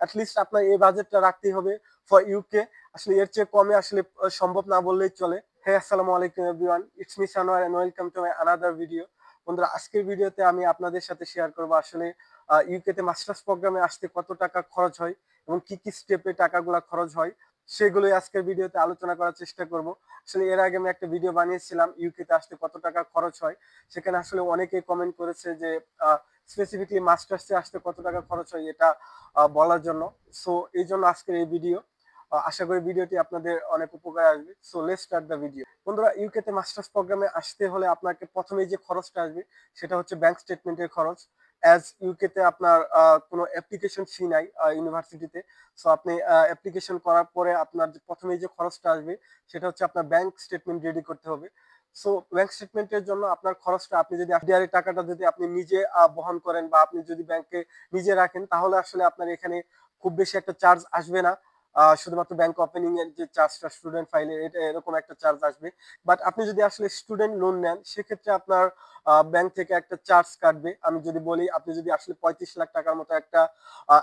At least আপনার এই বাজেটটা রাখতেই হবে ফর ইউকে আসলে এর চেয়ে কমে আসলে সম্ভব না বললেই চলে। হ্যাঁ আসসালামু আলাইকুম everyone it's me Sanowar and welcome to my another video বন্ধুরা, আজকের ভিডিওতে আমি আপনাদের সাথে শেয়ার করব আসলে ইউকেতে মাস্টার্স প্রোগ্রামে আসতে কত টাকা খরচ হয় এবং কি কি স্টেপে টাকাগুলো খরচ হয়। সেগুলোই আজকের ভিডিওতে আলোচনা করার চেষ্টা করব। আসলে এর আগে আমি একটা ভিডিও বানিয়েছিলাম ইউকে তে আসতে কত টাকা খরচ হয়, সেখানে আসলে অনেকেই কমেন্ট করেছে যে স্পেসিফিকলি মাস্টার্সে আসতে কত টাকা খরচ হয় এটা বলার জন্য। সো এই জন্য আজকের এই ভিডিও আশা করি ভিডিওটি আপনাদের অনেক উপকার আসবে। So let start the video বন্ধুরা ইউকে তে মাস্টার্স প্রোগ্রামে আসতে হলে আপনাকে প্রথমেই যে খরচটা আসবে, সেটা হচ্ছে ব্যাংক স্টেটমেন্টের খরচ। অ্যাজ ইউকেতে আপনার কোনো অ্যাপ্লিকেশন ফি নাই ইউনিভার্সিটিতে সো আপনি অ্যাপ্লিকেশন করার পরে আপনার যে প্রথমেই যে খরচটা আসবে, সেটা হচ্ছে আপনার ব্যাংক স্টেটমেন্ট রেডি করতে হবে। সো ব্যাংক স্টেটমেন্টের জন্য আপনার খরচটা, আপনি যদি এফডিআর টাকাটা যদি আপনি নিজে বহন করেন বা আপনি যদি ব্যাংকে নিজে রাখেন, তাহলে আসলে আপনার এখানে খুব বেশি একটা চার্জ আসবে না। শুধুমাত্র ব্যাংক ওপেনিং এর যে চার্জটা স্টুডেন্ট ফাইলে এটা এরকম একটা চার্জ আসবে। বাট আপনি যদি আসলে স্টুডেন্ট লোন নেন, সেক্ষেত্রে আপনার ব্যাংক থেকে একটা চার্জ কাটবে। আমি যদি বলি, আপনি যদি আসলে পঁয়ত্রিশ লাখ টাকার মতো একটা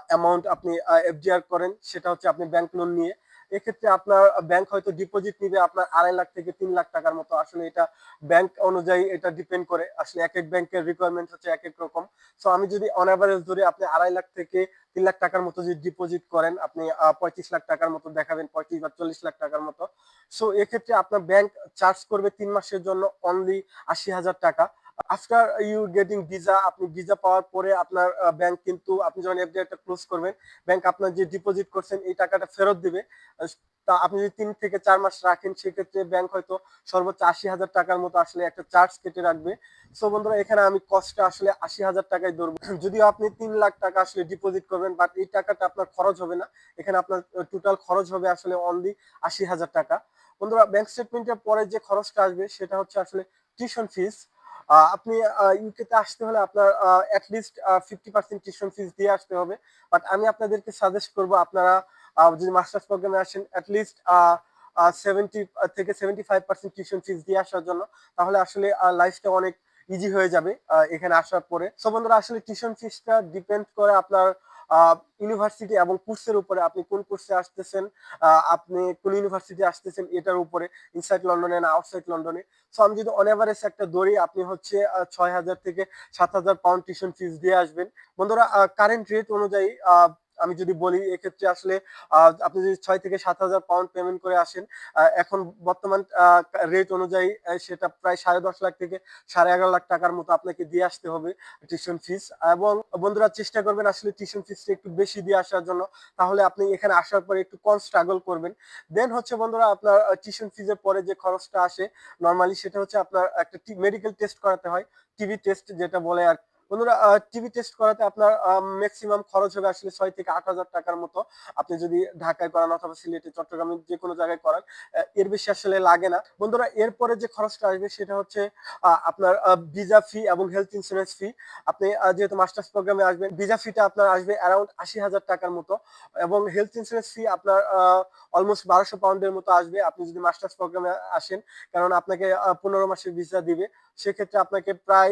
অ্যামাউন্ট আপনি এফডিআর করেন, সেটা হচ্ছে আপনি ব্যাংক লোন নিয়ে এক্ষেত্রে আপনার ব্যাংক হয়তো ডিপোজিট নিবে আপনার আড়াই লাখ থেকে তিন লাখ টাকার মতো। আসলে এটা ব্যাংক অনুযায়ী এটা ডিপেন্ড করে। আসলে এক এক ব্যাংকের রিকোয়ারমেন্ট হচ্ছে এক এক রকম। সো আমি যদি অন অ্যাভারেজ ধরে, আপনি আড়াই লাখ থেকে তিন লাখ টাকার মতো যদি ডিপোজিট করেন, আপনি পঁয়ত্রিশ লাখ টাকার মতো দেখাবেন, পঁয়ত্রিশ বা চল্লিশ লাখ টাকার মতো। সো এক্ষেত্রে আপনার ব্যাংক চার্জ করবে তিন মাসের জন্য অনলি আশি হাজার টাকা। আফটার ইউ গেটিং ভিসা আপনি ভিসা পাওয়ার পরে আপনার ব্যাংক কিন্তু আপনি যখন এফডিআইটা ক্লোজ করবেন ব্যাংক আপনার যে ডিপোজিট করছেন, এই টাকাটা ফেরত দিবে। তা আপনি যদি তিন থেকে চার মাস রাখেন, সেক্ষেত্রে ব্যাংক হয়তো সর্বোচ্চ আশি হাজার টাকার মতো আসলে একটা চার্জ কেটে রাখবে। সো বন্ধুরা, এখানে আমি কস্টটা আসলে আশি হাজার টাকায় ধরবো। যদিও আপনি তিন লাখ টাকা আসলে ডিপোজিট করবেন বাট এই টাকাটা আপনার খরচ হবে না। এখানে আপনার টোটাল খরচ হবে আসলে অনলি আশি হাজার টাকা। বন্ধুরা ব্যাংক স্টেটমেন্টের পরে যে খরচটা আসবে, সেটা হচ্ছে আসলে টিউশন ফিস আপনি ইউকে তে আসতে হলে আপনার at least fifty percent tuition fees দিয়ে আসতে হবে। বাট আমি আপনাদেরকে সাজেস্ট করব আপনারা যদি মাস্টার্স প্রোগ্রামে আসেন অ্যাটলিস্ট সেভেন্টি থেকে seventy five percent tuition fees দিয়ে আসার জন্য, তাহলে আসলে লাইফটা অনেক ইজি হয়ে যাবে এখানে আসার পরে। সো বন্ধুরা, আসলে টিউশন ফিসটা ডিপেন্ড করে আপনার ইউনিভার্সিটি এবং কোর্সের উপরে আপনি কোন কোর্সে আসতেছেন আপনি কোন ইউনিভার্সিটি আসতেছেন, এটার উপরে ইনসাইড লন্ডনে না আউটসাইড লন্ডনে সো আমি যদি অন এভারেজ একটা দৌড়ি, আপনি হচ্ছে ছয় হাজার থেকে সাত হাজার পাউন্ড টিউশন ফিস দিয়ে আসবেন। বন্ধুরা কারেন্ট রেট অনুযায়ী আমি যদি বলি, এক্ষেত্রে আসলে আপনি যদি ছয় থেকে সাত হাজার পাউন্ড পেমেন্ট করে আসেন এখন বর্তমান রেট অনুযায়ী সেটা প্রায় সাড়ে দশ লাখ থেকে সাড়ে এগারো লাখ টাকার মতো আপনাকে দিয়ে আসতে হবে টিউশন ফিস এবং বন্ধুরা, চেষ্টা করবেন আসলে টিউশন ফিসটা একটু বেশি দিয়ে আসার জন্য। তাহলে আপনি এখানে আসার পরে একটু কম স্ট্রাগল করবেন। দেন হচ্ছে বন্ধুরা, আপনার টিউশন ফিজের পরে যে খরচটা আসে নর্মালি সেটা হচ্ছে আপনার একটা মেডিকেল টেস্ট করাতে হয়। টিভি টেস্ট যেটা বলে আর বন্ধুরা টিভি টেস্ট করাতে আপনার ম্যাক্সিমাম খরচ হবে আসলে ছয় থেকে আট হাজার টাকার মতো। আপনি যদি ঢাকায় করান অথবা সিলেটে চট্টগ্রামে যে কোনো জায়গায় করান এর বেশি আসলে লাগে না। বন্ধুরা, এরপরে যে খরচটা আসবে সেটা হচ্ছে আপনার ভিসা ফি এবং হেলথ ইন্স্যুরেন্স ফি আপনি যেহেতু মাস্টার্স প্রোগ্রামে আসবেন ভিসা ফিটা আপনার আসবে অ্যারাউন্ড আশি হাজার টাকার মতো এবং হেলথ ইন্স্যুরেন্স ফি আপনার অলমোস্ট বারোশো পাউন্ডের মতো আসবে। আপনি যদি মাস্টার্স প্রোগ্রামে আসেন, কারণ আপনাকে পনেরো মাসের ভিসা দিবে, সেক্ষেত্রে আপনাকে প্রায়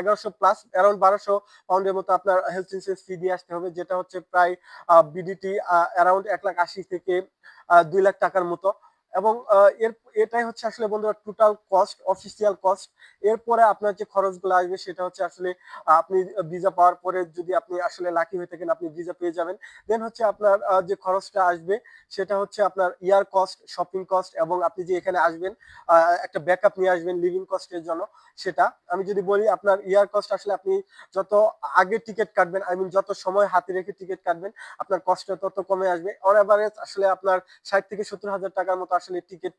এগারোশো প্লাস অ্যারাউন্ড বারোশো পাউন্ডের মতো আপনার হেলথ ইন্স্যুরেন্স ফি দিয়ে আসতে হবে, যেটা হচ্ছে প্রায় বিডিটি অ্যারাউন্ড এক লাখ আশি থেকে দুই লাখ টাকার মতো। এবং এর, এটাই হচ্ছে আসলে বন্ধুরা টোটাল কস্ট অফিসিয়াল কস্ট এরপরে আপনার যে খরচগুলো আসবে সেটা হচ্ছে আসলে আপনি ভিসা পাওয়ার পরে যদি আপনি আসলে লাকি হয়ে থাকেন, আপনি ভিসা পেয়ে যাবেন। দেন হচ্ছে আপনার যে খরচটা আসবে সেটা হচ্ছে আপনার ইয়ার কস্ট শপিং কস্ট এবং আপনি যে এখানে আসবেন একটা ব্যাকআপ নিয়ে আসবেন লিভিং কস্টের জন্য সেটা। আমি যদি বলি আপনার ইয়ার কস্ট আসলে আপনি যত আগে টিকিট কাটবেন আই মিন যত সময় হাতে রেখে টিকিট কাটবেন, আপনার কষ্টটা তত কমে আসবে। অন অ্যাভারেজ আসলে আপনার ষাট থেকে সত্তর হাজার টাকার মতো আসলে টিকিট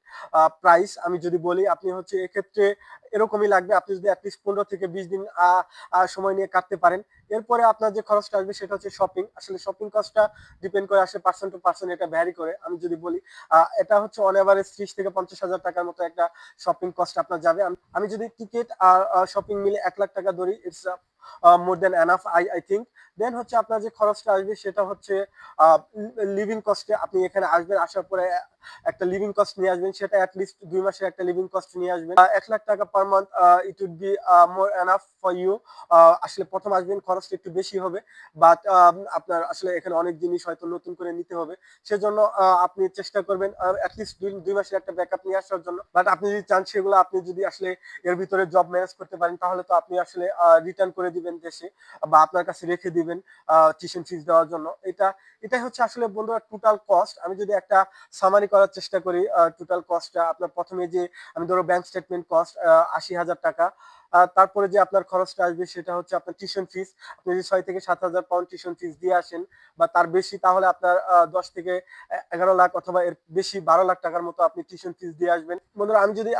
প্রাইস আমি যদি বলি, আপনি হচ্ছে এক্ষেত্রে এরকমই লাগবে, আপনি যদি অ্যাটলিস্ট পনেরো থেকে বিশ দিন সময় নিয়ে কাটতে পারেন। এরপরে আপনার যে খরচটা আসবে সেটা হচ্ছে শপিং আসলে শপিং কস্টটা ডিপেন্ড করে আসলে পার্সেন্ট টু পার্সেন্ট এটা ভ্যারি করে। আমি যদি বলি এটা হচ্ছে অন অ্যাভারেজ ত্রিশ থেকে পঞ্চাশ হাজার টাকার মতো একটা শপিং কস্ট আপনার যাবে। আমি যদি টিকিট আর শপিং মিলে এক লাখ টাকা ধরি it's more than enough I I think then হচ্ছে আপনার যে খরচটা আসবে সেটা হচ্ছে লিভিং কস্টে আপনি এখানে আসবেন আসার পরে একটা লিভিং কস্ট নিয়ে আসবেন সেটা অ্যাটলিস্ট দুই মাসের একটা লিভিং কস্ট নিয়ে আসবেন। এক লাখ টাকা per month it would be more enough for you আসলে প্রথম আসবেন খরচটা একটু বেশি হবে বাট আপনার আসলে এখানে অনেক জিনিস হয়তো নতুন করে নিতে হবে। সেজন্য আহ, আপনি চেষ্টা করবেন অ্যাটলিস্ট দুই দুই মাসের একটা ব্যাকআপ নিয়ে আসার জন্য। বাট আপনি যদি চান সেগুলো আপনি যদি আসলে এর ভিতরে জব ম্যানেজ করতে পারেন তাহলে তো আপনি আসলে রিটার্ন করে দিবেন দেশে বা আপনার কাছে রেখে দিবেন টিউশন ফিস দেওয়ার জন্য। এটা, এটাই হচ্ছে আসলে বন্ধুরা টোটাল কস্ট আমি যদি একটা সামারি করার চেষ্টা করি টোটাল কস্টটা আপনার প্রথমে যে, আমি ধরো ব্যাংক স্টেটমেন্ট কস্ট আশি হাজার টাকা। তারপরে যে আপনার খরচটা আসবে সেটা হচ্ছে আপনার টিউশন ফিস আপনি যদি ছয় থেকে সাত হাজার পাউন্ড টিউশন ফিস দিয়ে আসেন বা তার বেশি, তাহলে আপনার দশ থেকে এগারো লাখ অথবা এর বেশি বারো লাখ টাকার মতো আপনি টিউশন ফিস দিয়ে আসবেন। বন্ধুরা, আমি যদি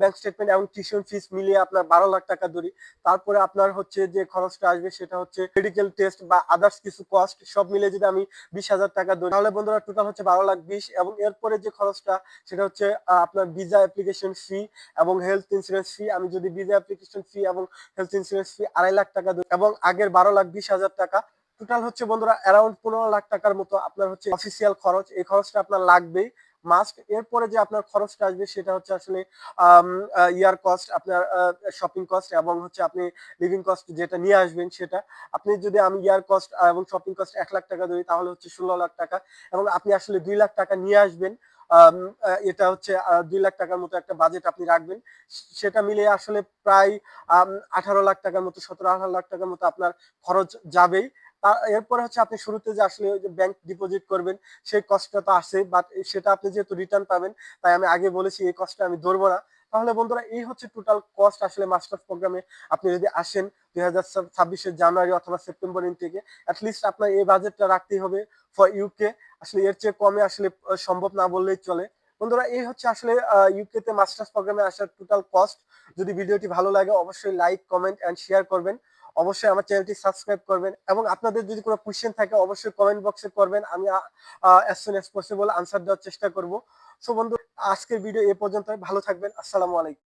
ব্যাংক স্টেটমেন্ট এবং টিউশন ফিস মিলিয়ে আপনার বারো লাখ টাকা ধরি, তারপরে আপনার হচ্ছে যে খরচটা আসবে সেটা হচ্ছে মেডিকেল টেস্ট বা আদার্স কিছু কস্ট সব মিলে যদি আমি বিশ হাজার টাকা ধরি, তাহলে বন্ধুরা টোটাল হচ্ছে বারো লাখ বিশ। এবং এরপরে যে খরচটা, সেটা হচ্ছে আপনার ভিসা অ্যাপ্লিকেশন ফি এবং হেলথ ইন্স্যুরেন্স ফি আমি যদি ভিসা অ্যাপ্লিকেশন ফি এবং হেলথ ইন্স্যুরেন্স ফি আড়াই লাখ টাকা এবং আগের বারো লাখ বিশ হাজার টাকা। টোটাল হচ্ছে বন্ধুরা অ্যারাউন্ড পনেরো লাখ টাকার মতো আপনার হচ্ছে অফিসিয়াল খরচ। এই খরচটা আপনার লাগবেই মাস্ট এরপরে যে আপনার খরচটা আসবে সেটা হচ্ছে আসলে ইয়ার কস্ট আপনার শপিং কস্ট এবং হচ্ছে আপনি লিভিং কস্ট যেটা নিয়ে আসবেন সেটা। আপনি যদি আমি ইয়ার কস্ট এবং শপিং কস্ট এক লাখ টাকা ধরি তাহলে হচ্ছে ষোলো লাখ টাকা এবং আপনি আসলে দুই লাখ টাকা নিয়ে আসবেন। এটা হচ্ছে দুই লাখ টাকার মতো একটা বাজেট আপনি রাখবেন। সেটা মিলে আসলে প্রায় আঠারো লাখ টাকার মতো, সতেরো আঠারো লাখ টাকার মতো আপনার খরচ যাবেই। এরপরে হচ্ছে আপনি শুরুতে যে আসলে ওই যে ব্যাংক ডিপোজিট করবেন, সেই কষ্টটা তো আসে বাট সেটা আপনি যেহেতু রিটার্ন পাবেন, তাই আমি আগে বলেছি, এই কষ্টটা আমি ধরবো না। তাহলে বন্ধুরা, এই হচ্ছে টোটাল কস্ট আসলে মাস্টার্স প্রোগ্রামে আপনি যদি আসেন দুই হাজার ছাব্বিশের জানুয়ারি অথবা সেপ্টেম্বর ইন থেকে অ্যাটলিস্ট আপনার এই বাজেটটা রাখতেই হবে ফর ইউকে আসলে এর চেয়ে কমে আসলে সম্ভব না বললেই চলে। বন্ধুরা, এই হচ্ছে আসলে ইউকে তে মাস্টার্স প্রোগ্রামে আসার টোটাল কস্ট যদি ভিডিওটি ভালো লাগে, অবশ্যই লাইক কমেন্ট এন্ড শেয়ার করবেন। অবশ্যই আমার চ্যানেলটি সাবস্ক্রাইব করবেন। এবং আপনাদের যদি কোনো কোশ্চেন থাকে, অবশ্যই কমেন্ট বক্সে করবেন। আমি as soon as possible answer দেওয়ার চেষ্টা করব। সো বন্ধু আজকের ভিডিও এ পর্যন্ত ভালো থাকবেন। আসসালামু আলাইকুম।